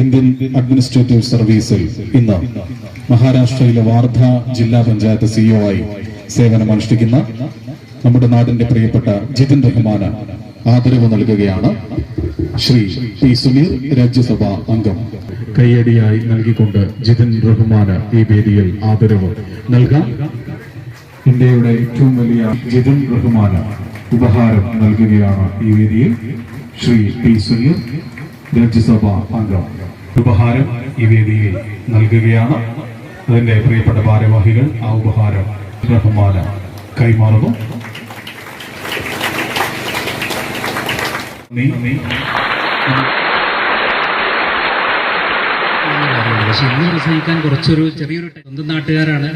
Indian administrative സർവീസിൽ ഇന്ന് മഹാരാഷ്ട്രയിലെ വാർധ ജില്ലാ പഞ്ചായത്ത് സിഇഒ ആയി സേവനമനുഷ്ഠിക്കുന്ന നമ്മുടെ നാടിന്റെ പ്രിയപ്പെട്ട ജിതിൻ റഹ്മാന് ആദരവ് നൽകുകയാണ് ശ്രീ പി സുനീർ രാജ്യസഭാ അംഗം. കയ്യടിയായി നൽകിക്കൊണ്ട് ജിതിൻ റഹ്മാന് ഈ വേദിയിൽ ആദരവ് നൽകാം. ഇന്ത്യയുടെ ഏറ്റവും വലിയ ജിതിൻ റഹ്മാന് ഉപഹാരം നൽകുകയാണ് ഈ വേദിയിൽ ശ്രീ പി സുനീർ രാജ്യസഭാ അംഗം. ഉപഹാരം ഈ വേദിയിൽ നൽകുകയാണ്. അതിന്റെ പ്രിയപ്പെട്ട ഭാരവാഹികൾ ആ ഉപഹാരം റഹ്മാന് കൈമാറുന്നു. നീ പക്ഷെ ഇന്ന് പ്രസംഗിക്കാൻ കുറച്ചൊരു ചെറിയൊരു. സ്വന്തം നാട്ടുകാരാണ്.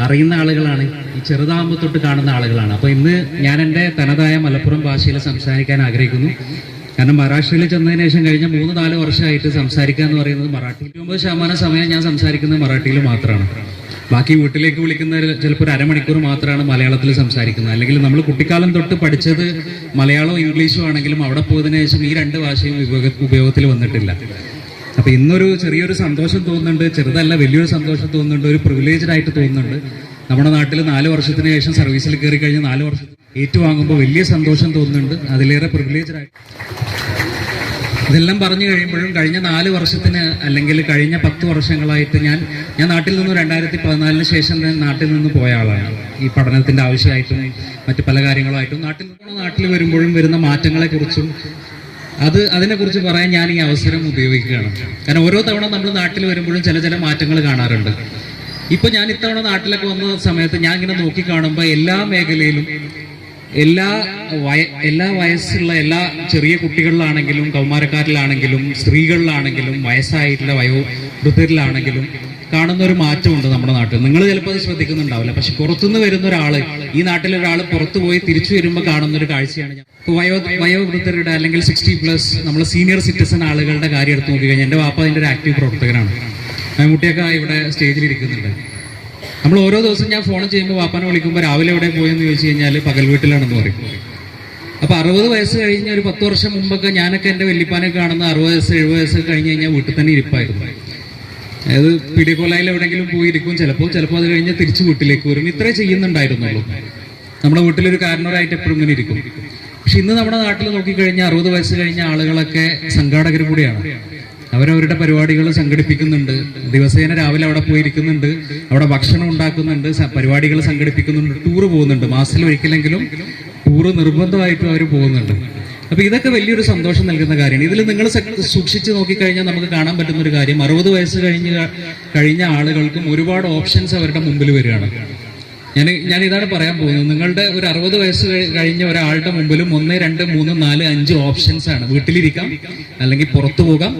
അറിയുന്ന ആളുകളാണ്. ഈ ചെറുതാകുമ്പോൾ തൊട്ട് കാണുന്ന ആളുകളാണ്. അപ്പൊ ഇന്ന് ഞാൻ എന്റെ തനതായ മലപ്പുറം ഭാഷയിൽ സംസാരിക്കാൻ ആഗ്രഹിക്കുന്നു. കാരണം മഹാരാഷ്ട്രയിൽ ചെന്നതിന് ശേഷം കഴിഞ്ഞ മൂന്ന് നാല് വർഷമായിട്ട് സംസാരിക്കുക എന്ന് പറയുന്നത് മറാഠിയിൽ ഒമ്പത് ശതമാനം സമയം ഞാൻ സംസാരിക്കുന്നത് മറാഠിയിൽ മാത്രമാണ്. ബാക്കി വീട്ടിലേക്ക് വിളിക്കുന്ന ചിലപ്പോൾ ഒരു അരമണിക്കൂർ മാത്രമാണ് മലയാളത്തിൽ സംസാരിക്കുന്നത്. അല്ലെങ്കിൽ നമ്മൾ കുട്ടിക്കാലം തൊട്ട് പഠിച്ചത് മലയാളവും ഇംഗ്ലീഷും ആണെങ്കിലും അവിടെ പോയതിനു ശേഷം ഈ രണ്ട് ഭാഷയും ഉപയോഗ- ഉപയോഗത്തിൽ വന്നിട്ടില്ല. അപ്പൊ ഇന്നൊരു ചെറിയൊരു സന്തോഷം തോന്നുന്നുണ്ട് ചെറുതല്ല വലിയൊരു സന്തോഷം തോന്നുന്നുണ്ട് ഒരു പ്രിവിലേജ്ഡ് ആയിട്ട് തോന്നുന്നുണ്ട്. നമ്മുടെ നാട്ടിൽ നാല് വർഷത്തിന് ശേഷം സർവീസിൽ കയറി കഴിഞ്ഞ നാല് വർഷം ഏറ്റുവാങ്ങുമ്പോൾ വലിയ സന്തോഷം തോന്നുന്നുണ്ട്. അതിലേറെ പ്രിവിലേജ്ഡ് ആയിട്ട് ഇതെല്ലാം പറഞ്ഞു കഴിയുമ്പോഴും കഴിഞ്ഞ നാല് വർഷത്തിന് അല്ലെങ്കിൽ കഴിഞ്ഞ പത്ത് വർഷങ്ങളായിട്ട് ഞാൻ ഞാൻ നാട്ടിൽ നിന്ന് രണ്ടായിരത്തി പതിനാലിന് ശേഷം ഞാൻ നാട്ടിൽ നിന്ന് പോയ ആളാണ്. ഈ പഠനത്തിന്റെ ആവശ്യമായിട്ടും മറ്റു പല കാര്യങ്ങളായിട്ടും നാട്ടിൽ നിന്ന് നാട്ടിൽ വരുമ്പോഴും വരുന്ന മാറ്റങ്ങളെക്കുറിച്ചും അത് അതിനെക്കുറിച്ച് പറയാൻ ഞാൻ ഈ അവസരം ഉപയോഗിക്കുകയാണ്. കാരണം ഓരോ തവണ നമ്മൾ നാട്ടിൽ വരുമ്പോഴും ചില ചില മാറ്റങ്ങൾ കാണാറുണ്ട്. ഇപ്പോൾ ഞാൻ ഇത്തവണ നാട്ടിലൊക്കെ വന്ന സമയത്ത് ഞാൻ ഇങ്ങനെ നോക്കിക്കാണുമ്പോൾ എല്ലാ മേഖലയിലും എല്ലാ വയ എല്ലാ വയസ്സുള്ള എല്ലാ ചെറിയ കുട്ടികളിലാണെങ്കിലും കൗമാരക്കാരിലാണെങ്കിലും സ്ത്രീകളിലാണെങ്കിലും വയസ്സായിട്ടുള്ള വയോവൃദ്ധരിലാണെങ്കിലും കാണുന്ന ഒരു മാറ്റമുണ്ട് നമ്മുടെ നാട്ടിൽ. നിങ്ങൾ ചിലപ്പോൾ അത് ശ്രദ്ധിക്കുന്നുണ്ടാവില്ല. പക്ഷെ പുറത്തുനിന്ന് വരുന്ന ഒരാൾ ഈ നാട്ടിലെ ഒരാൾ പുറത്തു പോയി തിരിച്ചു വരുമ്പോൾ കാണുന്ന ഒരു കാഴ്ചയാണ് ഇപ്പോൾ ഇപ്പൊ വയോ വയോവൃദ്ധരുടെ അല്ലെങ്കിൽ സിക്സ്റ്റി പ്ലസ് നമ്മൾ സീനിയർ സിറ്റിസൺ ആളുകളുടെ കാര്യം എടുത്ത് നോക്കി കഴിഞ്ഞാൽ എന്റെ വാപ്പ അതിന്റെ ഒരു ആക്റ്റീവ് പ്രവർത്തകനാണ്. മമ്മൂട്ടിയൊക്കെ ഇവിടെ സ്റ്റേജിൽ ഇരിക്കുന്നുണ്ട്. നമ്മൾ ഓരോ ദിവസം ഞാൻ ഫോൺ ചെയ്യുമ്പോൾ വാപ്പാനെ വിളിക്കുമ്പോൾ രാവിലെ എവിടെ പോയെന്ന് ചോദിച്ചു കഴിഞ്ഞാൽ പകൽ വീട്ടിലാണെന്ന് പറയും. അപ്പൊ അറുപത് വയസ്സ് കഴിഞ്ഞ ഒരു പത്ത് വർഷം മുമ്പൊക്കെ ഞാനൊക്കെ എന്റെ വെല്ലിപ്പാനെ കാണുന്ന അറുപത് വയസ്സ് എഴുപത് വയസ്സ് കഴിഞ്ഞ് കഴിഞ്ഞാൽ വീട്ടിൽ തന്നെ ഇരിപ്പായിരുന്നു. അതായത് പിടികൊലയിൽ എവിടെയെങ്കിലും പോയിരിക്കും ചിലപ്പോൾ ചിലപ്പോൾ അത് കഴിഞ്ഞ് തിരിച്ചു വീട്ടിലേക്ക് വരും. ഇത്രേ ചെയ്യുന്നുണ്ടായിരുന്നുള്ളൂ. നമ്മുടെ വീട്ടിലൊരു കാരണവരായിട്ട് എപ്പോഴും ഇങ്ങനെ ഇരിക്കും. പക്ഷെ ഇന്ന് നമ്മുടെ നാട്ടിൽ നോക്കിക്കഴിഞ്ഞാൽ അറുപത് വയസ്സ് കഴിഞ്ഞ ആളുകളൊക്കെ സംഘാടകർ കൂടിയാണ്. അവരവരുടെ പരിപാടികൾ സംഘടിപ്പിക്കുന്നുണ്ട്. ദിവസേന രാവിലെ അവിടെ പോയിരിക്കുന്നുണ്ട്. അവിടെ ഭക്ഷണം ഉണ്ടാക്കുന്നുണ്ട്. പരിപാടികൾ സംഘടിപ്പിക്കുന്നുണ്ട്. ടൂർ പോകുന്നുണ്ട്. മാസത്തിൽ ഒരിക്കലെങ്കിലും ടൂർ നിർബന്ധമായിട്ടും അവർ പോകുന്നുണ്ട്. അപ്പൊ ഇതൊക്കെ വലിയൊരു സന്തോഷം നൽകുന്ന കാര്യമാണ്. ഇതിൽ നിങ്ങൾ സൂക്ഷിച്ച് നോക്കിക്കഴിഞ്ഞാൽ നമുക്ക് കാണാൻ പറ്റുന്ന ഒരു കാര്യം അറുപത് വയസ്സ് കഴിഞ്ഞ കഴിഞ്ഞ ആളുകൾക്കും ഒരുപാട് ഓപ്ഷൻസ് അവരുടെ മുമ്പിൽ വരികയാണ്. ഞാൻ ഞാൻ ഇതാണ് പറയാൻ പോകുന്നത്. നിങ്ങളുടെ ഒരു അറുപത് വയസ്സ് കഴിഞ്ഞ ഒരാളുടെ മുമ്പിലും ഒന്ന് രണ്ട് മൂന്ന് നാല് അഞ്ച് ഓപ്ഷൻസ് ആണ്. വീട്ടിലിരിക്കാം അല്ലെങ്കിൽ പുറത്തു പോകാം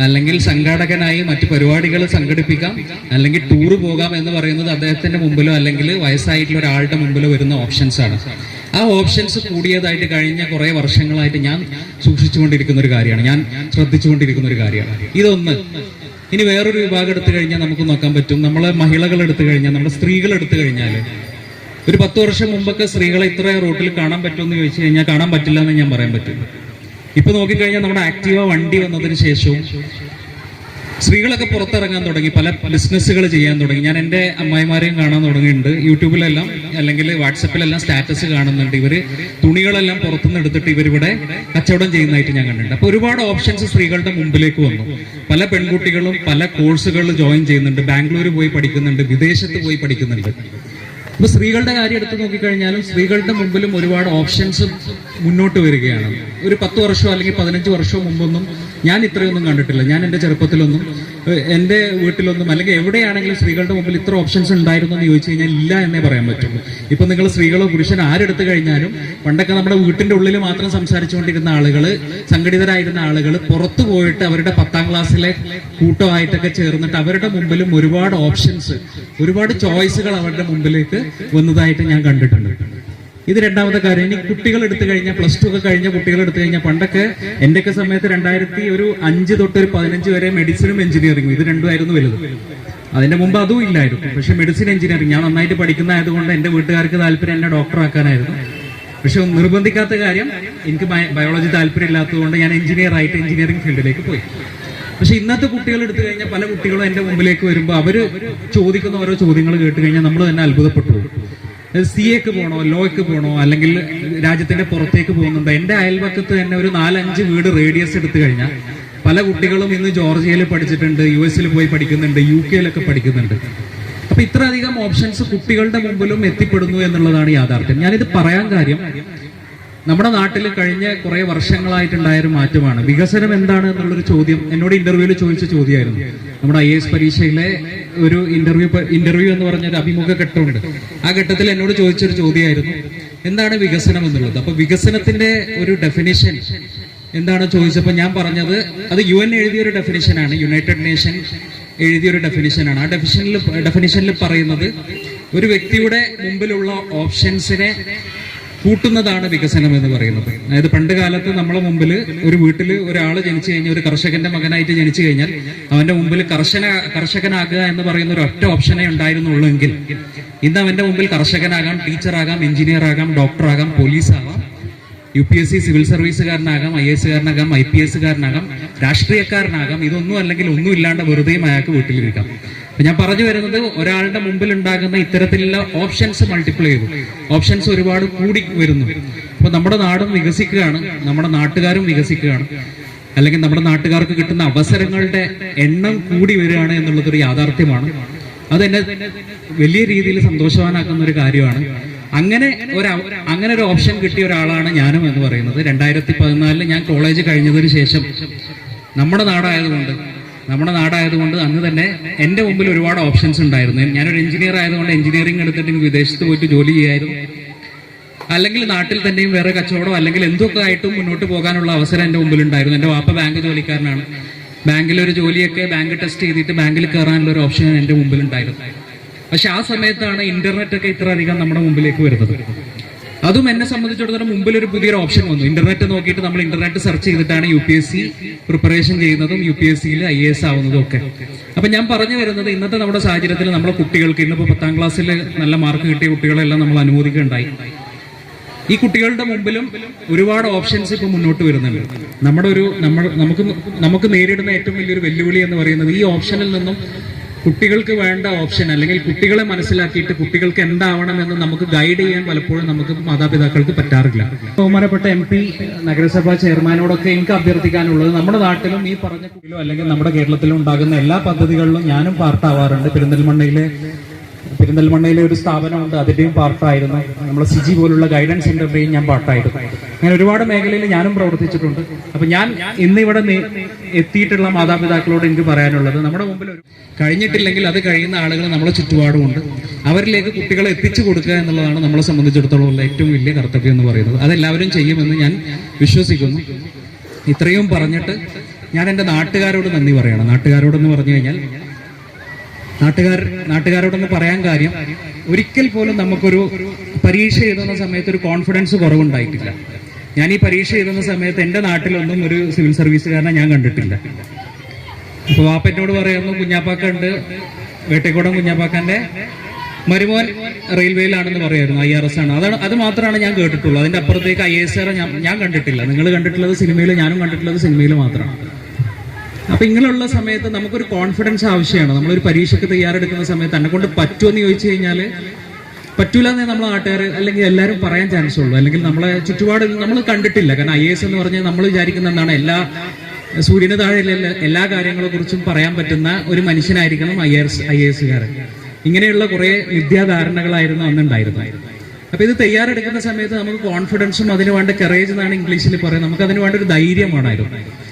അല്ലെങ്കിൽ സംഘാടകനായി മറ്റു പരിപാടികൾ സംഘടിപ്പിക്കാം അല്ലെങ്കിൽ ടൂർ പോകാം എന്ന് പറയുന്നത് അദ്ദേഹത്തിന്റെ മുമ്പിലോ അല്ലെങ്കിൽ വയസ്സായിട്ടുള്ള ഒരാളുടെ മുമ്പിലോ വരുന്ന ഓപ്ഷൻസ് ആണ്. ആ ഓപ്ഷൻസ് കൂടിയതായിട്ട് കഴിഞ്ഞ കുറെ വർഷങ്ങളായിട്ട് ഞാൻ സൂക്ഷിച്ചുകൊണ്ടിരിക്കുന്ന ഒരു കാര്യമാണ്. ഞാൻ ശ്രദ്ധിച്ചുകൊണ്ടിരിക്കുന്ന ഒരു കാര്യമാണ്. ഇതൊന്ന് ഇനി വേറൊരു വിഭാഗം എടുത്തു കഴിഞ്ഞാൽ നമുക്ക് നോക്കാൻ പറ്റും. നമ്മളെ മഹിളകൾ എടുത്തു കഴിഞ്ഞാൽ നമ്മുടെ സ്ത്രീകൾ എടുത്തു കഴിഞ്ഞാൽ ഒരു പത്ത് വർഷം മുമ്പൊക്കെ സ്ത്രീകളെ ഇത്ര റോട്ടിൽ കാണാൻ പറ്റുമെന്ന് ചോദിച്ചു കഴിഞ്ഞാൽ കാണാൻ പറ്റില്ല എന്ന് ഞാൻ പറയാൻ പറ്റും. ഇപ്പൊ നോക്കിക്കഴിഞ്ഞാൽ നമ്മുടെ ആക്റ്റീവ വണ്ടി വന്നതിന് ശേഷവും സ്ത്രീകളൊക്കെ പുറത്തിറങ്ങാൻ തുടങ്ങി പല ബിസിനസ്സുകൾ ചെയ്യാൻ തുടങ്ങി. ഞാൻ എന്റെ അമ്മായിമാരെയും കാണാൻ തുടങ്ങിയിട്ടുണ്ട്. യൂട്യൂബിലെല്ലാം അല്ലെങ്കിൽ വാട്സപ്പിലെല്ലാം സ്റ്റാറ്റസ് കാണുന്നുണ്ട്. ഇവർ തുണികളെല്ലാം പുറത്തുനിന്ന് എടുത്തിട്ട് ഇവരിവിടെ കച്ചവടം ചെയ്യുന്നതായിട്ട് ഞാൻ കണ്ടിട്ടുണ്ട്. അപ്പോൾ ഒരുപാട് ഓപ്ഷൻസ് സ്ത്രീകളുടെ മുമ്പിലേക്ക് വന്നു. പല പെൺകുട്ടികളും പല കോഴ്സുകൾ ജോയിൻ ചെയ്യുന്നുണ്ട്. ബാംഗ്ലൂർ പോയി പഠിക്കുന്നുണ്ട്. വിദേശത്ത് പോയി പഠിക്കുന്നുണ്ട്. ഇപ്പൊ സ്ത്രീകളുടെ കാര്യം എടുത്തു നോക്കിക്കഴിഞ്ഞാലും സ്ത്രീകളുടെ മുമ്പിലും ഒരുപാട് ഓപ്ഷൻസ് മുന്നോട്ട് വരികയാണ്. ഒരു പത്ത് വർഷമോ അല്ലെങ്കിൽ പതിനഞ്ച് വർഷമോ മുമ്പൊന്നും ഞാൻ ഇത്രയൊന്നും കണ്ടിട്ടില്ല. ഞാൻ എന്റെ ചെറുപ്പത്തിലൊന്നും എന്റെ വീട്ടിലൊന്നും അല്ലെങ്കിൽ എവിടെയാണെങ്കിലും സ്ത്രീകളുടെ മുമ്പിൽ ഇത്ര ഓപ്ഷൻസ് ഉണ്ടായിരുന്നു എന്ന് ചോദിച്ചു കഴിഞ്ഞാൽ ഇല്ല എന്നേ പറയാൻ പറ്റുള്ളൂ. ഇപ്പൊ നിങ്ങൾ സ്ത്രീകളോ പുരുഷൻ ആരെടുത്തു കഴിഞ്ഞാലും പണ്ടൊക്കെ നമ്മുടെ വീട്ടിന്റെ ഉള്ളിൽ മാത്രം സംസാരിച്ചുകൊണ്ടിരുന്ന ആളുകൾ സംഘടിതരായിരുന്ന ആളുകൾ പുറത്തു പോയിട്ട് അവരുടെ പത്താം ക്ലാസ്സിലെ കൂട്ടമായിട്ടൊക്കെ ചേർന്നിട്ട് അവരുടെ മുമ്പിലും ഒരുപാട് ഓപ്ഷൻസ് ഒരുപാട് ചോയ്സുകൾ അവരുടെ മുമ്പിലേക്ക് വന്നതായിട്ട് ഞാൻ കണ്ടിട്ടുണ്ട്. ഇത് രണ്ടാമത്തെ കാര്യം. ഇനി കുട്ടികൾ എടുത്തു കഴിഞ്ഞാൽ പ്ലസ് ടു ഒക്കെ കഴിഞ്ഞ കുട്ടികൾ എടുത്തു കഴിഞ്ഞാൽ പണ്ടൊക്കെ എന്റെയൊക്കെ സമയത്ത് രണ്ടായിരത്തി ഒരു അഞ്ച് തൊട്ട് ഒരു പതിനഞ്ച് വരെ മെഡിസിനും എഞ്ചിനീയറിംഗും ഇത് രണ്ടുമായിരുന്നു വലുത്. അതിന്റെ മുമ്പ് അതും ഇല്ലായിരുന്നു. പക്ഷെ മെഡിസിൻ എഞ്ചിനീയറിംഗ് ഞാൻ നന്നായിട്ട് പഠിക്കുന്ന ആയതുകൊണ്ട് എന്റെ വീട്ടുകാർക്ക് താല്പര്യം എന്നെ ഡോക്ടറാക്കാനായിരുന്നു പക്ഷെ നിർബന്ധിക്കാത്ത കാര്യം എനിക്ക് ബയോളജി താല്പര്യം ഇല്ലാത്തതുകൊണ്ട് ഞാൻ എഞ്ചിനീയർ ആയിട്ട് എഞ്ചിനീയറിംഗ് ഫീൽഡിലേക്ക് പോയി. പക്ഷെ ഇന്നത്തെ കുട്ടികൾ എടുത്തു കഴിഞ്ഞാൽ പല കുട്ടികളും എന്റെ മുമ്പിലേക്ക് വരുമ്പോൾ അവർ ചോദിക്കുന്ന ഓരോ ചോദ്യങ്ങൾ കേട്ട് കഴിഞ്ഞാൽ നമ്മൾ തന്നെ അത്ഭുതപ്പെട്ടു സി എക്ക് പോകണോ ലോയ്ക്ക് പോകണോ അല്ലെങ്കിൽ രാജ്യത്തിന്റെ പുറത്തേക്ക് പോകുന്നുണ്ടോ? എന്റെ അയൽവക്കത്ത് തന്നെ ഒരു നാലഞ്ച് വീട് റേഡിയസ് എടുത്തു കഴിഞ്ഞാൽ പല കുട്ടികളും ഇന്ന് ജോർജിയയിൽ പഠിച്ചിട്ടുണ്ട് യു എസിൽ പോയി പഠിക്കുന്നുണ്ട് യു കെയിലൊക്കെ പഠിക്കുന്നുണ്ട്. അപ്പൊ ഇത്രയധികം ഓപ്ഷൻസ് കുട്ടികളുടെ മുമ്പിലും എത്തിപ്പെടുന്നു എന്നുള്ളതാണ് യാഥാർത്ഥ്യം. ഞാനിത് പറയാൻ കാര്യം നമ്മുടെ നാട്ടിൽ കഴിഞ്ഞ കുറെ വർഷങ്ങളായിട്ടുണ്ടായ ഒരു മാറ്റമാണ്. വികസനം എന്താണ് എന്നുള്ളൊരു ചോദ്യം. എന്നോട് ഇന്റർവ്യൂവിൽ ചോദിച്ച ചോദ്യമായിരുന്നു. നമ്മുടെ ഐ എസ് പരീക്ഷയിലെ ഒരു ഇന്റർവ്യൂ ഇന്റർവ്യൂ എന്ന് പറഞ്ഞ ഒരു അഭിമുഖ ഘട്ടമുണ്ട് ആ ഘട്ടത്തിൽ എന്നോട് ചോദിച്ചൊരു ചോദ്യമായിരുന്നു. എന്താണ് വികസനം എന്നുള്ളത്? അപ്പൊ വികസനത്തിന്റെ ഒരു ഡെഫിനിഷൻ എന്താണ് ചോദിച്ചപ്പോൾ ഞാൻ പറഞ്ഞത് അത് യു എൻ എഴുതിയ ഒരു ഡെഫിനിഷനാണ് യുണൈറ്റഡ് നേഷൻ എഴുതിയ ഒരു ഡെഫിനിഷനാണ് ആ ഡെഫിഷനിൽ ഡെഫിനിഷനിൽ പറയുന്നത് ഒരു വ്യക്തിയുടെ മുമ്പിലുള്ള ഓപ്ഷൻസിനെ കൂട്ടുന്നതാണ് വികസനം എന്ന് പറയുന്നത്. അതായത് പണ്ട് കാലത്ത് നമ്മളെ മുമ്പിൽ ഒരു വീട്ടിൽ ഒരാൾ ജനിച്ചു കഴിഞ്ഞാൽ ഒരു കർഷകന്റെ മകനായിട്ട് ജനിച്ചു കഴിഞ്ഞാൽ അവന്റെ മുമ്പിൽ കർഷന കർഷകനാകുക എന്ന് പറയുന്ന ഒരു ഒറ്റ ഓപ്ഷനേ ഉണ്ടായിരുന്നുള്ളൂ എങ്കിൽ. ഇന്ന് അവന്റെ മുമ്പിൽ കർഷകനാകാം ടീച്ചറാകാം എഞ്ചിനീയർ ആകാം ഡോക്ടറാകാം പോലീസ് ആകാം U P S C civil സർവീസുകാരനാകാം I S കാരനാകാം ഐ പി എസുകാരനാകാം രാഷ്ട്രീയക്കാരനാകാം ഇതൊന്നും അല്ലെങ്കിൽ ഒന്നും ഇല്ലാണ്ട് വെറുതെയും അയാൾക്ക് വീട്ടിലിരിക്കാം. ഞാൻ പറഞ്ഞു വരുന്നത് ഒരാളുടെ മുമ്പിൽ ഉണ്ടാകുന്ന ഇത്തരത്തിലുള്ള ഓപ്ഷൻസ് മൾട്ടിപ്ലൈ ചെയ്തു. ഓപ്ഷൻസ് ഒരുപാട് കൂടി വരുന്നു. അപ്പൊ നമ്മുടെ നാടും വികസിക്കുകയാണ് നമ്മുടെ നാട്ടുകാരും വികസിക്കുകയാണ്. അല്ലെങ്കിൽ നമ്മുടെ നാട്ടുകാർക്ക് കിട്ടുന്ന അവസരങ്ങളുടെ എണ്ണം കൂടി വരികയാണ് എന്നുള്ളതൊരു യാഥാർത്ഥ്യമാണ്. അതെന്നെ വലിയ രീതിയിൽ സന്തോഷവാനാക്കുന്ന ഒരു കാര്യമാണ്. അങ്ങനെ ഒരു അങ്ങനെ ഒരു ഓപ്ഷൻ കിട്ടിയ ഒരാളാണ് ഞാനും എന്ന് പറയുന്നത്. രണ്ടായിരത്തി പതിനാലിൽ ഞാൻ കോളേജ് കഴിഞ്ഞതിന് ശേഷം നമ്മുടെ നാടായതുകൊണ്ട് നമ്മുടെ നാടായതുകൊണ്ട് അന്ന് തന്നെ എന്റെ മുമ്പിൽ ഒരുപാട് ഓപ്ഷൻസ് ഉണ്ടായിരുന്നു. ഞാനൊരു എഞ്ചിനീയർ ആയതുകൊണ്ട് എഞ്ചിനീയറിംഗ് എടുത്തിട്ട് എനിക്ക് വിദേശത്ത് പോയിട്ട് ജോലി ചെയ്യായിരുന്നു. അല്ലെങ്കിൽ നാട്ടിൽ തന്നെയും വേറെ കച്ചവടം അല്ലെങ്കിൽ എന്തൊക്കെ ആയിട്ടും മുന്നോട്ട് പോകാനുള്ള അവസരം എന്റെ മുമ്പിൽ ഉണ്ടായിരുന്നു എന്റെ വാപ്പ ബാങ്ക് ജോലിക്കാരനാണ്. ബാങ്കിൽ ഒരു ജോലിയൊക്കെ ബാങ്ക് ടെസ്റ്റ് ചെയ്തിട്ട് ബാങ്കിൽ കയറാനുള്ള ഒരു ഓപ്ഷൻ എന്റെ മുമ്പിൽ ഉണ്ടായിരുന്നു പക്ഷെ ആ സമയത്താണ് ഇന്റർനെറ്റ് ഒക്കെ ഇത്ര അധികം നമ്മുടെ മുമ്പിലേക്ക് വരുന്നത്. അതും എന്നെ സംബന്ധിച്ചിടത്തോളം മുമ്പിൽ ഒരു പുതിയൊരു ഓപ്ഷൻ വന്നു. ഇന്റർനെറ്റ് നോക്കിയിട്ട് നമ്മൾ ഇന്റർനെറ്റ് സെർച്ച് ചെയ്തിട്ടാണ് U P S C preparation ചെയ്യുന്നതും യു പി എസ് സിയിൽ ഐ എസ് ആവുന്നതും ഒക്കെ. അപ്പൊ ഞാൻ പറഞ്ഞു വരുന്നത് ഇന്നത്തെ നമ്മുടെ സാഹചര്യത്തിൽ നമ്മുടെ കുട്ടികൾക്ക് ഇന്നിപ്പോ പത്താം ക്ലാസ്സിൽ നല്ല മാർക്ക് കിട്ടിയ കുട്ടികളെല്ലാം നമ്മൾ അനുമോദിക്കുകയുണ്ടായി ഈ കുട്ടികളുടെ മുമ്പിലും ഒരുപാട് ഓപ്ഷൻസ് ഇപ്പൊ മുന്നോട്ട് വരുന്നുണ്ട്. നമ്മുടെ ഒരു നമ്മൾ നമുക്ക് നമുക്ക് നേരിടുന്ന ഏറ്റവും വലിയൊരു വെല്ലുവിളി എന്ന് പറയുന്നത് ഈ ഓപ്ഷനിൽ നിന്നും കുട്ടികൾക്ക് വേണ്ട ഓപ്ഷൻ അല്ലെങ്കിൽ കുട്ടികളെ മനസ്സിലാക്കിയിട്ട് കുട്ടികൾക്ക് എന്താവണമെന്ന് നമുക്ക് ഗൈഡ് ചെയ്യാൻ പലപ്പോഴും നമുക്ക് മാതാപിതാക്കൾക്ക് പറ്റാറില്ല. ബഹുമാനപ്പെട്ട എം പി നഗരസഭാ ചെയർമാനോടൊക്കെ എനിക്ക് അഭ്യർത്ഥിക്കാനുള്ളത് നമ്മുടെ നാട്ടിലും ഈ പറഞ്ഞ അല്ലെങ്കിൽ നമ്മുടെ കേരളത്തിലും ഉണ്ടാകുന്ന എല്ലാ പദ്ധതികളിലും ഞാനും പാർട്ടാവാറുണ്ട്. പെരിന്തൽമണ്ണയിലെ പെരിന്തൽമണ്ണയിലെ ഒരു സ്ഥാപനമുണ്ട്. അതിന്റെയും പാർട്ടായിരുന്നു. നമ്മളെ സിജി പോലുള്ള ഗൈഡൻസ് സെന്ററിന്റെയും ഞാൻ പാർട്ടായിരുന്നു. അങ്ങനെ ഒരുപാട് മേഖലയിൽ ഞാനും പ്രവർത്തിച്ചിട്ടുണ്ട്. അപ്പം ഞാൻ ഇന്നിവിടെ എത്തിയിട്ടുള്ള മാതാപിതാക്കളോട് എനിക്ക് പറയാനുള്ളത് നമ്മുടെ മുമ്പിൽ കഴിഞ്ഞിട്ടില്ലെങ്കിൽ അത് കഴിയുന്ന ആളുകൾ നമ്മളെ ചുറ്റുപാടുമുണ്ട് അവരിലേക്ക് കുട്ടികളെ എത്തിച്ചു കൊടുക്കുക എന്നുള്ളതാണ് നമ്മളെ സംബന്ധിച്ചിടത്തോളം ഏറ്റവും വലിയ കർത്തവ്യം എന്ന് പറയുന്നത്. അതെല്ലാവരും ചെയ്യുമെന്ന് ഞാൻ വിശ്വസിക്കുന്നു. ഇത്രയും പറഞ്ഞിട്ട് ഞാൻ എന്റെ നാട്ടുകാരോട് നന്ദി പറയണം. നാട്ടുകാരോടെന്ന് പറഞ്ഞു കഴിഞ്ഞാൽ നാട്ടുകാർ നാട്ടുകാരോടൊന്ന് പറയാൻ കാര്യം ഒരിക്കൽ പോലും നമുക്കൊരു പരീക്ഷ എഴുതുന്ന സമയത്ത് ഒരു കോൺഫിഡൻസ് കുറവുണ്ടായിട്ടില്ല. ഞാൻ ഈ പരീക്ഷ എഴുതുന്ന സമയത്ത് എന്റെ നാട്ടിലൊന്നും ഒരു സിവിൽ സർവീസുകാരനെ ഞാൻ കണ്ടിട്ടില്ല. അപ്പൊ വാപ്പറ്റോട് പറയുന്നു കുഞ്ഞാപ്പാക്ക ഉണ്ട് വേട്ടേക്കോടം കുഞ്ഞാപ്പാക്കന്റെ മരുമോൻ റെയിൽവേയിലാണെന്ന് പറയായിരുന്നു ഐ ആർ എസ് ആണ്. അതാണ് അത് മാത്രമാണ് ഞാൻ കേട്ടിട്ടുള്ളൂ. അതിന്റെ അപ്പുറത്തേക്ക് ഐ എസ് ആർ ഞാൻ ഞാൻ കണ്ടിട്ടില്ല. നിങ്ങൾ കണ്ടിട്ടുള്ളത് സിനിമയിൽ ഞാനും കണ്ടിട്ടുള്ളത് സിനിമയിൽ മാത്രമാണ്. അപ്പൊ ഇങ്ങനെയുള്ള സമയത്ത് നമുക്കൊരു കോൺഫിഡൻസ് ആവശ്യമാണ്. നമ്മളൊരു പരീക്ഷയ്ക്ക് തയ്യാറെടുക്കുന്ന സമയത്ത് തന്നെ കൊണ്ട് പറ്റുമോ എന്ന് ചോദിച്ചു കഴിഞ്ഞാൽ പറ്റൂല എന്നേ നമ്മൾ നാട്ടുകാർ അല്ലെങ്കിൽ എല്ലാവരും പറയാൻ ചാൻസ് ഉള്ളൂ. അല്ലെങ്കിൽ നമ്മളെ ചുറ്റുപാട് നമ്മൾ കണ്ടിട്ടില്ല. കാരണം ഐ എസ് എന്ന് പറഞ്ഞാൽ നമ്മൾ വിചാരിക്കുന്ന എന്താണ്? എല്ലാ സൂര്യന് താഴെയുള്ള എല്ലാ- കാര്യങ്ങളെ കുറിച്ചും പറയാൻ പറ്റുന്ന ഒരു മനുഷ്യനായിരിക്കണം ഐ എസ് ഐ എസുകാരൻ ഇങ്ങനെയുള്ള കുറെ വിദ്യാധാരണകളായിരുന്നു അന്നുണ്ടായിരുന്നു അപ്പൊ ഇത് തയ്യാറെടുക്കുന്ന സമയത്ത് നമുക്ക് കോൺഫിഡൻസും അതിന് വേണ്ട കറേജ് എന്നാണ് ഇംഗ്ലീഷിൽ പറയുന്നത്. നമുക്ക് അതിന് വേണ്ട ഒരു ധൈര്യം വേണമായിരുന്നു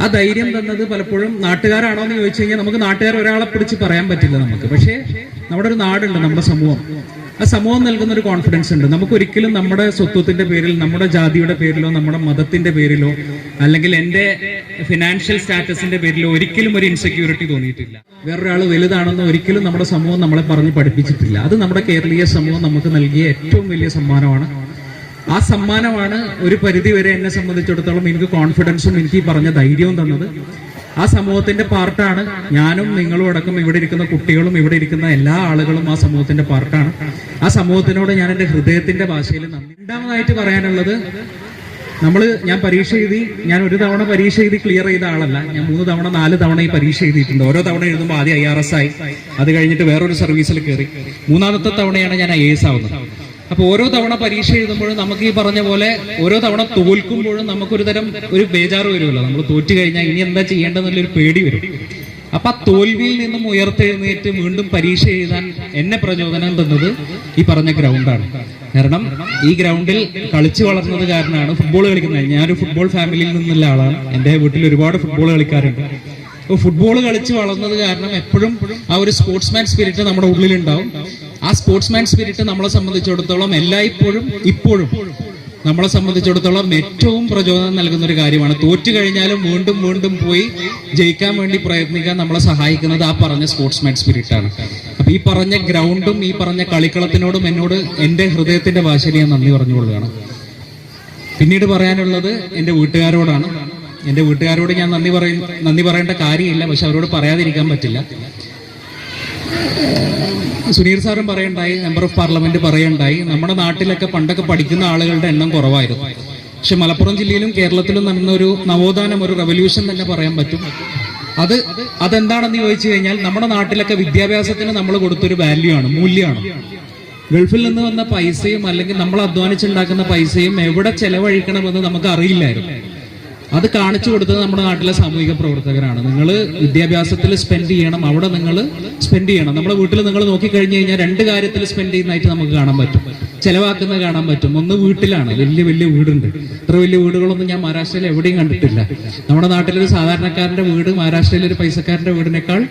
ആ ധൈര്യം തന്നത് പലപ്പോഴും നാട്ടുകാരാണോ എന്ന് ചോദിച്ചു കഴിഞ്ഞാൽ നമുക്ക് നാട്ടുകാർ ഒരാളെ പിടിച്ച് പറയാൻ പറ്റില്ല നമുക്ക്. പക്ഷേ നമ്മുടെ ഒരു നാടുണ്ട് നമ്മുടെ സമൂഹം. ആ സമൂഹം നൽകുന്ന ഒരു കോൺഫിഡൻസ് ഉണ്ട്. നമുക്ക് ഒരിക്കലും നമ്മുടെ സ്വത്വത്തിന്റെ പേരിൽ നമ്മുടെ ജാതിയുടെ പേരിലോ നമ്മുടെ മതത്തിന്റെ പേരിലോ അല്ലെങ്കിൽ എന്റെ ഫിനാൻഷ്യൽ സ്റ്റാറ്റസിന്റെ പേരിലോ ഒരിക്കലും ഒരു ഇൻസെക്യൂരിറ്റി തോന്നിയിട്ടില്ല. വേറൊരാൾ വലുതാണെന്ന് ഒരിക്കലും നമ്മുടെ സമൂഹം നമ്മളെ പറഞ്ഞ് പഠിപ്പിച്ചിട്ടില്ല. അത് നമ്മുടെ കേരളീയ സമൂഹം നമുക്ക് നൽകിയ ഏറ്റവും വലിയ സമ്മാനമാണ് ആ സമ്മാനമാണ് ഒരു പരിധി വരെ എന്നെ സംബന്ധിച്ചിടത്തോളം എനിക്ക് കോൺഫിഡൻസും എനിക്ക് പറഞ്ഞ ധൈര്യവും തന്നത്. ആ സമൂഹത്തിന്റെ പാർട്ടാണ്. ഞാനും നിങ്ങളും അടക്കം ഇവിടെ ഇരിക്കുന്ന കുട്ടികളും ഇവിടെ ഇരിക്കുന്ന എല്ലാ ആളുകളും ആ സമൂഹത്തിന്റെ പാർട്ടാണ്. ആ സമൂഹത്തിനോട് ഞാൻ എന്റെ ഹൃദയത്തിന്റെ ഭാഷയിൽ രണ്ടാമതായിട്ട് പറയാനുള്ളത് നമ്മൾ ഞാൻ പരീക്ഷ എഴുതി ഞാൻ ഒരു തവണ പരീക്ഷ എഴുതി ക്ലിയർ ചെയ്ത ആളല്ല. ഞാൻ മൂന്ന് തവണ നാല് തവണ ഈ പരീക്ഷ എഴുതിയിട്ടുണ്ട്. ഓരോ തവണ എഴുതുമ്പോൾ ആദ്യം ഐ ആർ എസ് ആയി. അത് കഴിഞ്ഞിട്ട് വേറൊരു സർവീസിൽ കയറി മൂന്നാമത്തെ തവണയാണ് ഞാൻ ഐ എസ് ആവുന്നത്. അപ്പൊ ഓരോ തവണ പരീക്ഷ എഴുതുമ്പോഴും നമുക്ക് ഈ പറഞ്ഞ പോലെ ഓരോ തവണ തോൽക്കുമ്പോഴും നമുക്കൊരു തരം ഒരു ബേജാറ് വരുമല്ലോ. നമ്മൾ തോറ്റു കഴിഞ്ഞാൽ ഇനി എന്താ ചെയ്യേണ്ടതെന്നുള്ളൊരു പേടി വരും. അപ്പൊ ആ തോൽവിയിൽ നിന്നും ഉയർത്തെഴുന്നേറ്റ് വീണ്ടും പരീക്ഷ എഴുതാൻ എന്നെ പ്രചോദനം തന്നത് ഈ പറഞ്ഞ ഗ്രൗണ്ടാണ് കാരണം ഈ ഗ്രൗണ്ടിൽ കളിച്ചു വളർന്നത് കാരണമാണ് ഫുട്ബോൾ കളിക്കുന്നത്. ഞാനൊരു ഫുട്ബോൾ ഫാമിലിയിൽ നിന്നുള്ള ആളാണ്. എന്റെ വീട്ടിൽ ഒരുപാട് ഫുട്ബോൾ കളിക്കാരുണ്ട്. ഫുട്ബോൾ കളിച്ച് വളർന്നത് കാരണം എപ്പോഴും ആ ഒരു സ്പോർട്സ്മാൻ സ്പിരിറ്റ് നമ്മുടെ ഉള്ളിലുണ്ടാവും. ആ സ്പോർട്സ്മാൻ സ്പിരിറ്റ് നമ്മളെ സംബന്ധിച്ചിടത്തോളം എല്ലായ്പ്പോഴും ഇപ്പോഴും നമ്മളെ സംബന്ധിച്ചിടത്തോളം ഏറ്റവും പ്രചോദനം നൽകുന്ന ഒരു കാര്യമാണ്. തോറ്റു കഴിഞ്ഞാലും വീണ്ടും വീണ്ടും പോയി ജയിക്കാൻ വേണ്ടി പ്രയത്നിക്കാൻ നമ്മളെ സഹായിക്കുന്നത് ആ പറഞ്ഞ സ്പോർട്സ്മാൻ സ്പിരിറ്റ് ആണ് അപ്പൊ ഈ പറഞ്ഞ ഗ്രൗണ്ടും ഈ പറഞ്ഞ കളിക്കളത്തിനോടും എന്നോട് എന്റെ ഹൃദയത്തിന്റെ ഭാഷയിൽ ഞാൻ നന്ദി പറഞ്ഞുകൊള്ളുകയാണ്. പിന്നീട് പറയാനുള്ളത് എന്റെ വീട്ടുകാരോടാണ്. എന്റെ വീട്ടുകാരോട് ഞാൻ നന്ദി പറയും നന്ദി പറയേണ്ട കാര്യമില്ല പക്ഷെ അവരോട് പറയാതിരിക്കാൻ പറ്റില്ല. സുനീർ സാറും പറയണ്ടായി മെമ്പർ ഓഫ് പാർലമെന്റ് പറയണ്ടായി. നമ്മുടെ നാട്ടിലൊക്കെ പണ്ടൊക്കെ പഠിക്കുന്ന ആളുകളുടെ എണ്ണം കുറവായിരുന്നു. പക്ഷെ മലപ്പുറം ജില്ലയിലും കേരളത്തിലും നടന്ന ഒരു നവോത്ഥാനം ഒരു റെവല്യൂഷൻ തന്നെ പറയാൻ പറ്റും. അത് അതെന്താണെന്ന് ചോദിച്ചു കഴിഞ്ഞാൽ നമ്മുടെ നാട്ടിലൊക്കെ വിദ്യാഭ്യാസത്തിന് നമ്മൾ കൊടുത്തൊരു വാല്യൂ ആണ് മൂല്യമാണ്. ഗൾഫിൽ നിന്ന് വന്ന പൈസയും അല്ലെങ്കിൽ നമ്മൾ അധ്വാനിച്ചുണ്ടാക്കുന്ന പൈസയും എവിടെ ചെലവഴിക്കണമെന്ന് നമുക്ക് അറിയില്ലായിരുന്നു. അത് കാണിച്ചു കൊടുത്തത് നമ്മുടെ നാട്ടിലെ സാമൂഹിക പ്രവർത്തകരാണ്. നിങ്ങൾ വിദ്യാഭ്യാസത്തിൽ സ്പെൻഡ് ചെയ്യണം. അവിടെ നിങ്ങൾ സ്പെൻഡ് ചെയ്യണം. നമ്മുടെ വീട്ടിൽ നിങ്ങൾ നോക്കിക്കഴിഞ്ഞു കഴിഞ്ഞാൽ രണ്ട് കാര്യത്തിൽ സ്പെൻഡ് ചെയ്യുന്നതായിട്ട് നമുക്ക് കാണാൻ പറ്റും. ചിലവാക്കുന്നത് കാണാൻ പറ്റും. ഒന്ന് വീട്ടിലാണ്. വലിയ വലിയ വീടുണ്ട്. ഇത്ര വലിയ വീടുകളൊന്നും ഞാൻ മഹാരാഷ്ട്രയിൽ എവിടെയും കണ്ടിട്ടില്ല. നമ്മുടെ നാട്ടിലൊരു സാധാരണക്കാരന്റെ വീട് മഹാരാഷ്ട്രയിലെ ഒരു പൈസക്കാരന്റെ വീടിനേക്കാൾ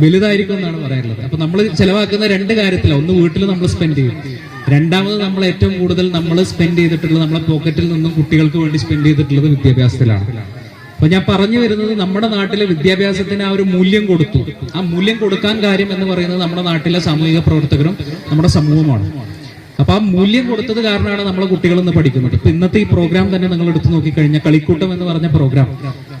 വലുതായിരിക്കും എന്നാണ് പറയാനുള്ളത്. അപ്പൊ നമ്മൾ ചിലവാക്കുന്ന രണ്ട് കാര്യത്തിലാണ് ഒന്ന് വീട്ടിൽ നമ്മൾ സ്പെൻഡ് ചെയ്യും. രണ്ടാമത് നമ്മൾ ഏറ്റവും കൂടുതൽ നമ്മൾ സ്പെൻഡ് ചെയ്തിട്ടുള്ളത് നമ്മളെ പോക്കറ്റിൽ നിന്നും കുട്ടികൾക്ക് വേണ്ടി സ്പെൻഡ് ചെയ്തിട്ടുള്ളത് വിദ്യാഭ്യാസത്തിലാണ്. അപ്പൊ ഞാൻ പറഞ്ഞു വരുന്നത് നമ്മുടെ നാട്ടിലെ വിദ്യാഭ്യാസത്തിന് ആ ഒരു മൂല്യം കൊടുത്തു. ആ മൂല്യം കൊടുക്കാൻ കാര്യം എന്ന് പറയുന്നത് നമ്മുടെ നാട്ടിലെ സാമൂഹിക പ്രവർത്തകരും നമ്മുടെ സമൂഹമാണ് അപ്പൊ ആ മൂല്യം കൊടുത്തത് കാരണമാണ് നമ്മളെ കുട്ടികൾ ഇന്ന് പഠിക്കുന്നത്. ഇപ്പൊ ഇന്നത്തെ ഈ പ്രോഗ്രാം തന്നെ നിങ്ങൾ എടുത്തു നോക്കിക്കഴിഞ്ഞാൽ കളിക്കൂട്ടം എന്ന് പറഞ്ഞ പ്രോഗ്രാം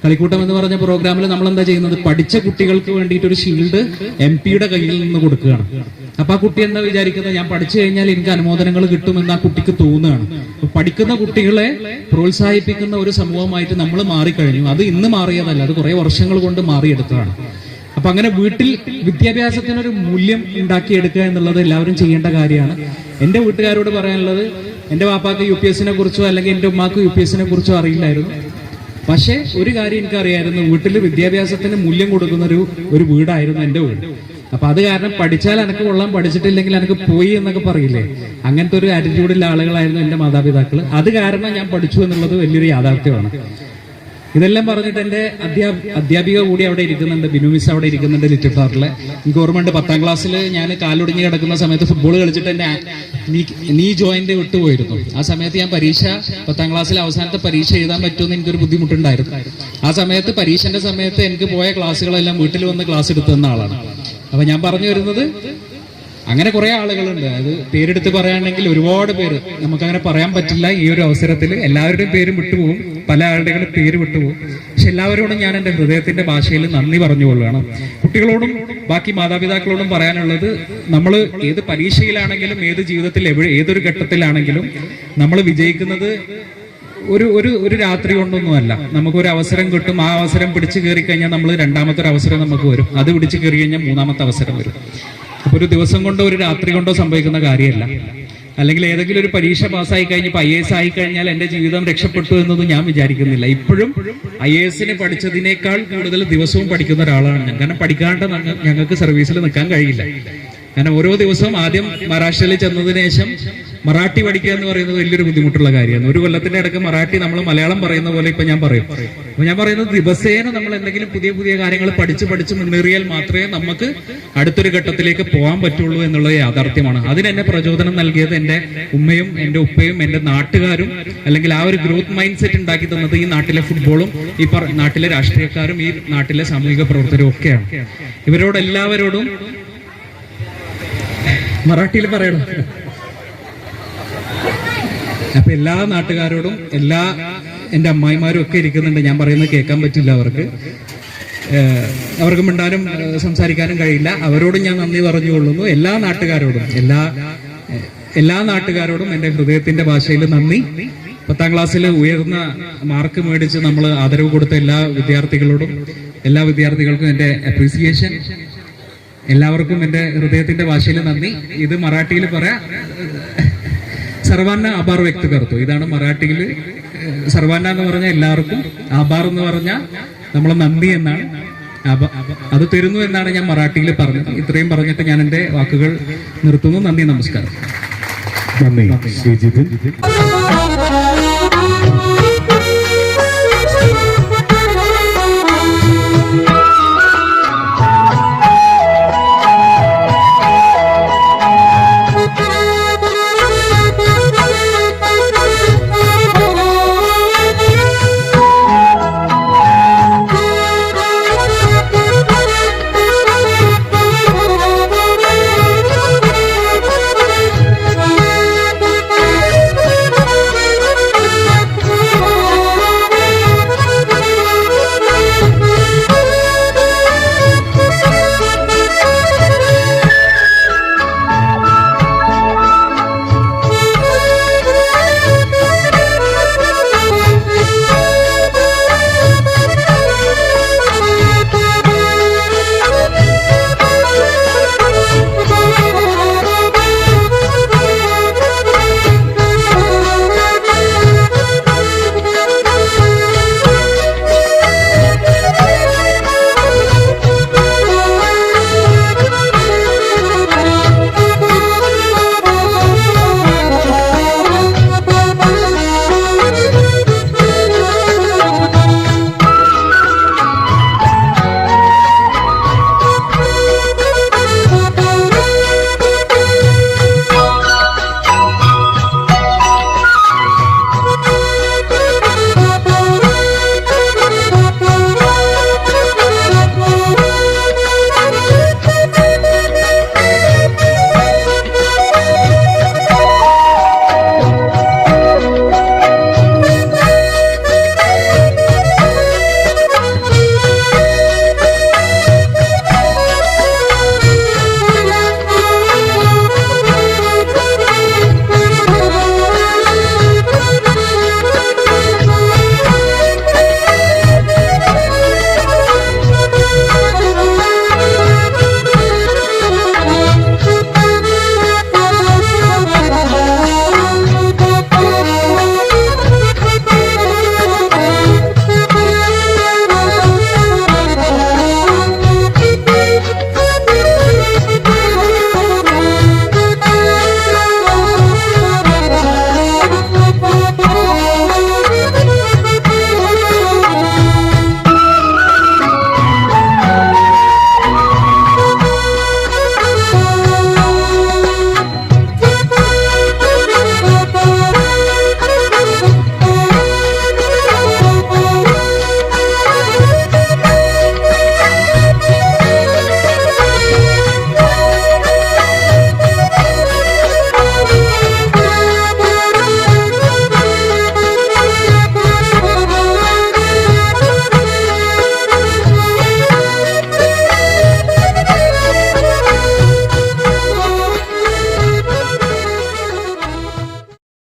കളിക്കൂട്ടം എന്ന് പറഞ്ഞ പ്രോഗ്രാമിൽ നമ്മൾ എന്താ ചെയ്യുന്നത്? പഠിച്ച കുട്ടികൾക്ക് വേണ്ടിയിട്ട് ഒരു ഷീൽഡ് എം പിയുടെ കയ്യിൽ നിന്ന് കൊടുക്കുകയാണ്. അപ്പൊ ആ കുട്ടി എന്താ വിചാരിക്കുന്നത്? ഞാൻ പഠിച്ചു കഴിഞ്ഞാൽ എനിക്ക് അനുമോദനങ്ങൾ കിട്ടുമെന്ന് ആ കുട്ടിക്ക് തോന്നുകയാണ്. പഠിക്കുന്ന കുട്ടികളെ പ്രോത്സാഹിപ്പിക്കുന്ന ഒരു സമൂഹമായിട്ട് നമ്മൾ മാറിക്കഴിഞ്ഞു. അത് ഇന്ന് മാറിയതല്ല. അത് കുറെ വർഷങ്ങൾ കൊണ്ട് മാറിയെടുത്തതാണ്. അപ്പൊ അങ്ങനെ വീട്ടിൽ വിദ്യാഭ്യാസത്തിനൊരു മൂല്യം ഉണ്ടാക്കിയെടുക്കുക എന്നുള്ളത് എല്ലാവരും ചെയ്യേണ്ട കാര്യമാണ്. എന്റെ വീട്ടുകാരോട് പറയാനുള്ളത് എന്റെ വാപ്പാക്ക് യു പി കുറിച്ചോ അല്ലെങ്കിൽ എന്റെ ഉമ്മാക്ക് യു പി കുറിച്ചോ അറിയില്ലായിരുന്നു. പക്ഷേ ഒരു കാര്യം എനിക്കറിയായിരുന്നു. വീട്ടിൽ വിദ്യാഭ്യാസത്തിന് മൂല്യം കൊടുക്കുന്ന ഒരു ഒരു വീടായിരുന്നു എന്റെ വീട്. അപ്പൊ അത് കാരണം പഠിച്ചാൽ എനിക്ക് കൊള്ളാൻ പഠിച്ചിട്ടില്ലെങ്കിൽ എനിക്ക് പോയി എന്നൊക്കെ പറയില്ലേ? അങ്ങനത്തെ ഒരു ആറ്റിറ്റ്യൂഡിലുള്ള ആളുകളായിരുന്നു എന്റെ മാതാപിതാക്കൾ അത് കാരണം ഞാൻ പഠിച്ചു എന്നുള്ളത് വലിയൊരു യാഥാർത്ഥ്യമാണ്. ഇതെല്ലാം പറഞ്ഞിട്ട് എന്റെ അധ്യാ അധ്യാപിക കൂടി അവിടെ ഇരിക്കുന്നുണ്ട്. ബിനു മിസ് അവിടെ ഇരിക്കുന്നുണ്ട് ലിറ്റിൽ ഫാറിൽ എനിക്ക് ഓർമ്മയുണ്ട് പത്താം ക്ലാസ്സിൽ ഞാൻ കാലൊടിഞ്ഞ് കിടക്കുന്ന സമയത്ത് ഫുട്ബോൾ കളിച്ചിട്ട് എന്റെ നീ ജോയിന്റ് വിട്ടുപോയിരുന്നു ആ സമയത്ത് ഞാൻ പരീക്ഷ പത്താം ക്ലാസ്സിൽ അവസാനത്തെ പരീക്ഷ എഴുതാൻ പറ്റുമെന്ന് എനിക്കൊരു ബുദ്ധിമുട്ടുണ്ടായിരുന്നു. ആ സമയത്ത് പരീക്ഷന്റെ സമയത്ത് എനിക്ക് പോയ ക്ലാസ്സുകളെല്ലാം വീട്ടിൽ വന്ന് ക്ലാസ് എടുത്തു തന്ന ആളാണ്. അപ്പൊ ഞാൻ പറഞ്ഞു വരുന്നത് അങ്ങനെ കുറെ ആളുകളുണ്ട്. അത് പേരെടുത്ത് പറയുകയാണെങ്കിൽ ഒരുപാട് പേര്. നമുക്കങ്ങനെ പറയാൻ പറ്റില്ല. ഈ ഒരു അവസരത്തിൽ എല്ലാവരുടെയും പേരും വിട്ടുപോകും. പല ആളുടെയും പേര് വിട്ടുപോകും. പക്ഷെ എല്ലാവരോടും ഞാൻ എന്റെ ഹൃദയത്തിന്റെ ഭാഷയിൽ നന്ദി പറഞ്ഞുകൊള്ളുകയാണ്. കുട്ടികളോടും ബാക്കി മാതാപിതാക്കളോടും പറയാനുള്ളത് നമ്മൾ ഏത് പരീക്ഷയിലാണെങ്കിലും ഏത് ജീവിതത്തിൽ എവിടെ ഏതൊരു ഘട്ടത്തിലാണെങ്കിലും നമ്മൾ വിജയിക്കുന്നത് ഒരു ഒരു ഒരു രാത്രി കൊണ്ടൊന്നുമല്ല. നമുക്ക് ഒരു അവസരം കിട്ടും. ആ അവസരം പിടിച്ചു കയറി കഴിഞ്ഞാൽ നമ്മൾ രണ്ടാമത്തെ ഒരു അവസരം നമുക്ക് വരും. അത് പിടിച്ചു കയറി കഴിഞ്ഞാൽ മൂന്നാമത്തെ അവസരം വരും. ഒരു ദിവസം കൊണ്ടോ ഒരു രാത്രി കൊണ്ടോ സംഭവിക്കുന്ന കാര്യമല്ല. അല്ലെങ്കിൽ ഏതെങ്കിലും ഒരു പരീക്ഷ പാസ്സായി കഴിഞ്ഞ് ഐ എസ് ആയി കഴിഞ്ഞാൽ എന്റെ ജീവിതം രക്ഷപ്പെട്ടു എന്നൊന്നും ഞാൻ വിചാരിക്കുന്നില്ല. ഇപ്പോഴും ഐ എസിന് പഠിച്ചതിനേക്കാൾ കൂടുതൽ ദിവസവും പഠിക്കുന്ന ഒരാളാണ് ഞാൻ. കാരണം പഠിക്കാണ്ട് ഞങ്ങ- ഞങ്ങൾക്ക് സർവീസിൽ നിൽക്കാൻ കഴിയില്ല. കാരണം ഓരോ ദിവസവും ആദ്യം മഹാരാഷ്ട്രയിൽ ചെന്നതിന് ശേഷം മറാഠി പഠിക്കുക എന്ന് പറയുന്നത് വലിയൊരു ബുദ്ധിമുട്ടുള്ള കാര്യമാണ്. ഒരു കൊല്ലത്തിന്റെ ഇടയ്ക്ക് മറാഠി നമ്മൾ മലയാളം പറയുന്ന പോലെ ഇപ്പൊ ഞാൻ പറയും. അപ്പൊ ഞാൻ പറയുന്നത് ദിവസേന നമ്മൾ എന്തെങ്കിലും പുതിയ പുതിയ കാര്യങ്ങൾ പഠിച്ച് പഠിച്ച് മുന്നേറിയാൽ മാത്രമേ നമുക്ക് അടുത്തൊരു ഘട്ടത്തിലേക്ക് പോകാൻ പറ്റുള്ളൂ എന്നുള്ളത് യാഥാർത്ഥ്യമാണ്. അതിന് എന്നെ പ്രചോദനം നൽകിയത് എന്റെ ഉമ്മയും എന്റെ ഉപ്പയും എന്റെ നാട്ടുകാരും അല്ലെങ്കിൽ ആ ഒരു ഗ്രോത്ത് മൈൻഡ് സെറ്റ് ഉണ്ടാക്കി തന്നത് ഈ നാട്ടിലെ ഫുട്ബോളും ഈ നാട്ടിലെ രാഷ്ട്രീയക്കാരും ഈ നാട്ടിലെ സാമൂഹിക പ്രവർത്തകരും ഒക്കെയാണ്. ഇവരോട് എല്ലാവരോടും മറാഠിയിൽ പറയണം. അപ്പൊ എല്ലാ നാട്ടുകാരോടും എല്ലാ എന്റെ അമ്മായിമാരും ഒക്കെ ഇരിക്കുന്നുണ്ട്. ഞാൻ പറയുന്നത് കേൾക്കാൻ പറ്റില്ല അവർക്ക്. അവർക്ക് മിണ്ടാനും സംസാരിക്കാനും കഴിയില്ല. അവരോടും ഞാൻ നന്ദി പറഞ്ഞുകൊള്ളുന്നു. എല്ലാ നാട്ടുകാരോടും എല്ലാ എല്ലാ നാട്ടുകാരോടും എന്റെ ഹൃദയത്തിന്റെ ഭാഷയിൽ നന്ദി. പത്താം ക്ലാസ്സിൽ ഉയർന്ന മാർക്ക് മേടിച്ച് നമ്മൾ ആദരവ് കൊടുത്ത എല്ലാ വിദ്യാർത്ഥികളോടും എല്ലാ വിദ്യാർത്ഥികൾക്കും എന്റെ അപ്രീസിയേഷൻ എല്ലാവർക്കും എന്റെ ഹൃദയത്തിന്റെ ഭാഷയിൽ നന്ദി. ഇത് മറാഠിയിൽ പറയാം. സർവാന്ന ആഭാർ വ്യക്ത കർത്തു ഇതാണ് മറാഠിയിൽ സർവാന്ന എന്ന് പറഞ്ഞാൽ എല്ലാവർക്കും ആഭാർ എന്ന് പറഞ്ഞാൽ നമ്മൾ നന്ദി എന്നാണ്. അത് തരുന്നു എന്നാണ് ഞാൻ മറാഠിയിൽ പറഞ്ഞത്. ഇത്രയും പറഞ്ഞിട്ട് ഞാൻ എന്റെ വാക്കുകൾ നിർത്തുന്നു. നന്ദി നമസ്കാരം. നന്ദി.